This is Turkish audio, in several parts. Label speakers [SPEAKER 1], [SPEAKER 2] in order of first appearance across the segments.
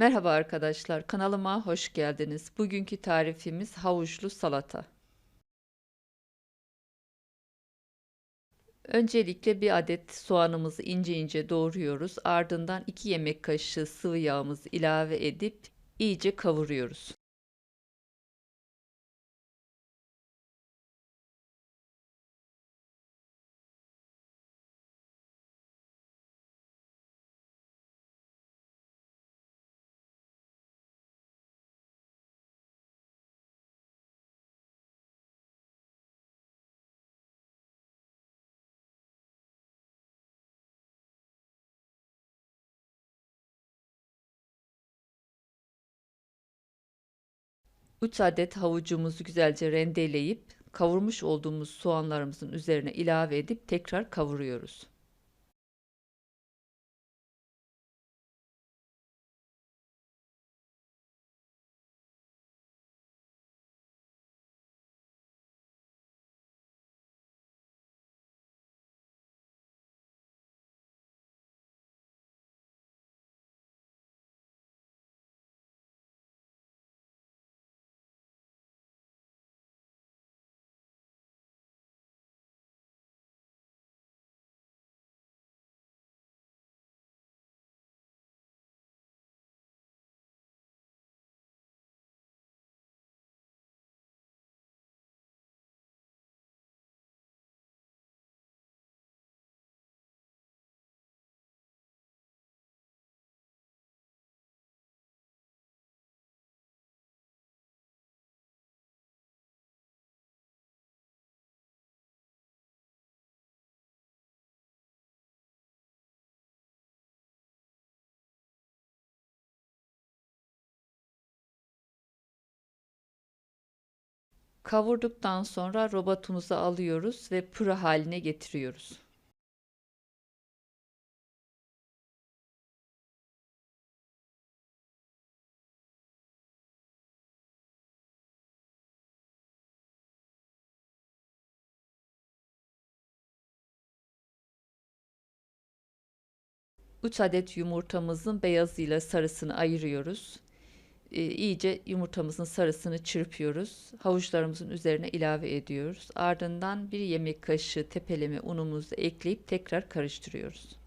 [SPEAKER 1] Merhaba arkadaşlar, kanalıma hoş geldiniz. Bugünkü tarifimiz havuçlu salata. Öncelikle bir adet soğanımızı ince ince doğruyoruz. Ardından 2 yemek kaşığı sıvı yağımızı ilave edip iyice kavuruyoruz. Üç adet havucumuzu güzelce rendeleyip kavurmuş olduğumuz soğanlarımızın üzerine ilave edip tekrar kavuruyoruz. Kavurduktan sonra robotumuza alıyoruz ve püre haline getiriyoruz. Üç adet yumurtamızın beyazıyla sarısını ayırıyoruz. E, iyice yumurtamızın sarısını çırpıyoruz. Havuçlarımızın üzerine ilave ediyoruz. Ardından bir yemek kaşığı tepeleme unumuzu ekleyip tekrar karıştırıyoruz.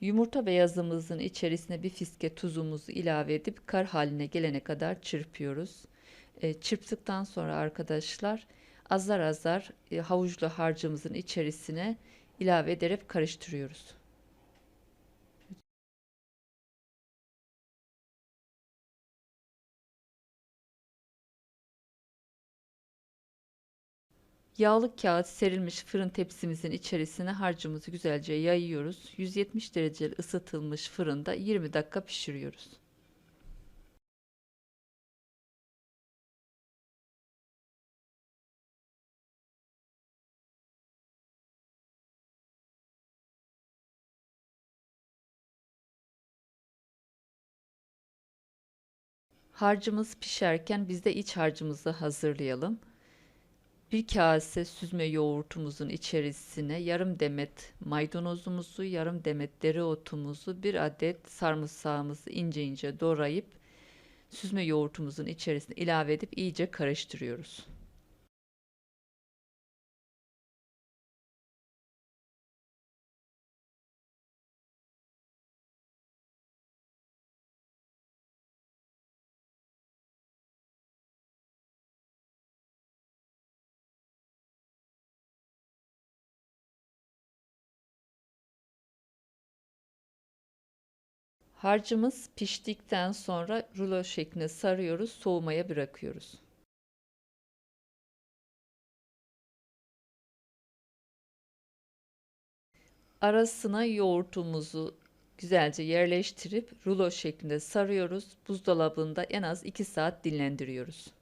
[SPEAKER 1] Yumurta beyazımızın içerisine bir fiske tuzumuzu ilave edip kar haline gelene kadar çırpıyoruz. E, çırptıktan sonra arkadaşlar azar azar e, havuçlu harcımızın içerisine ilave ederek karıştırıyoruz. Yağlı kağıt serilmiş fırın tepsimizin içerisine harcımızı güzelce yayıyoruz. 170 derece ısıtılmış fırında 20 dakika pişiriyoruz. Harcımız pişerken biz de iç harcımızı hazırlayalım. Bir kase süzme yoğurtumuzun içerisine yarım demet maydanozumuzu, yarım demet dereotumuzu, bir adet sarımsağımızı ince ince doğrayıp süzme yoğurtumuzun içerisine ilave edip iyice karıştırıyoruz. Harcımız piştikten sonra rulo şeklinde sarıyoruz, soğumaya bırakıyoruz. Arasına yoğurtumuzu güzelce yerleştirip rulo şeklinde sarıyoruz. Buzdolabında en az 2 saat dinlendiriyoruz.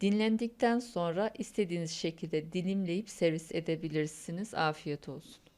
[SPEAKER 1] Dinlendikten sonra istediğiniz şekilde dilimleyip servis edebilirsiniz. Afiyet olsun.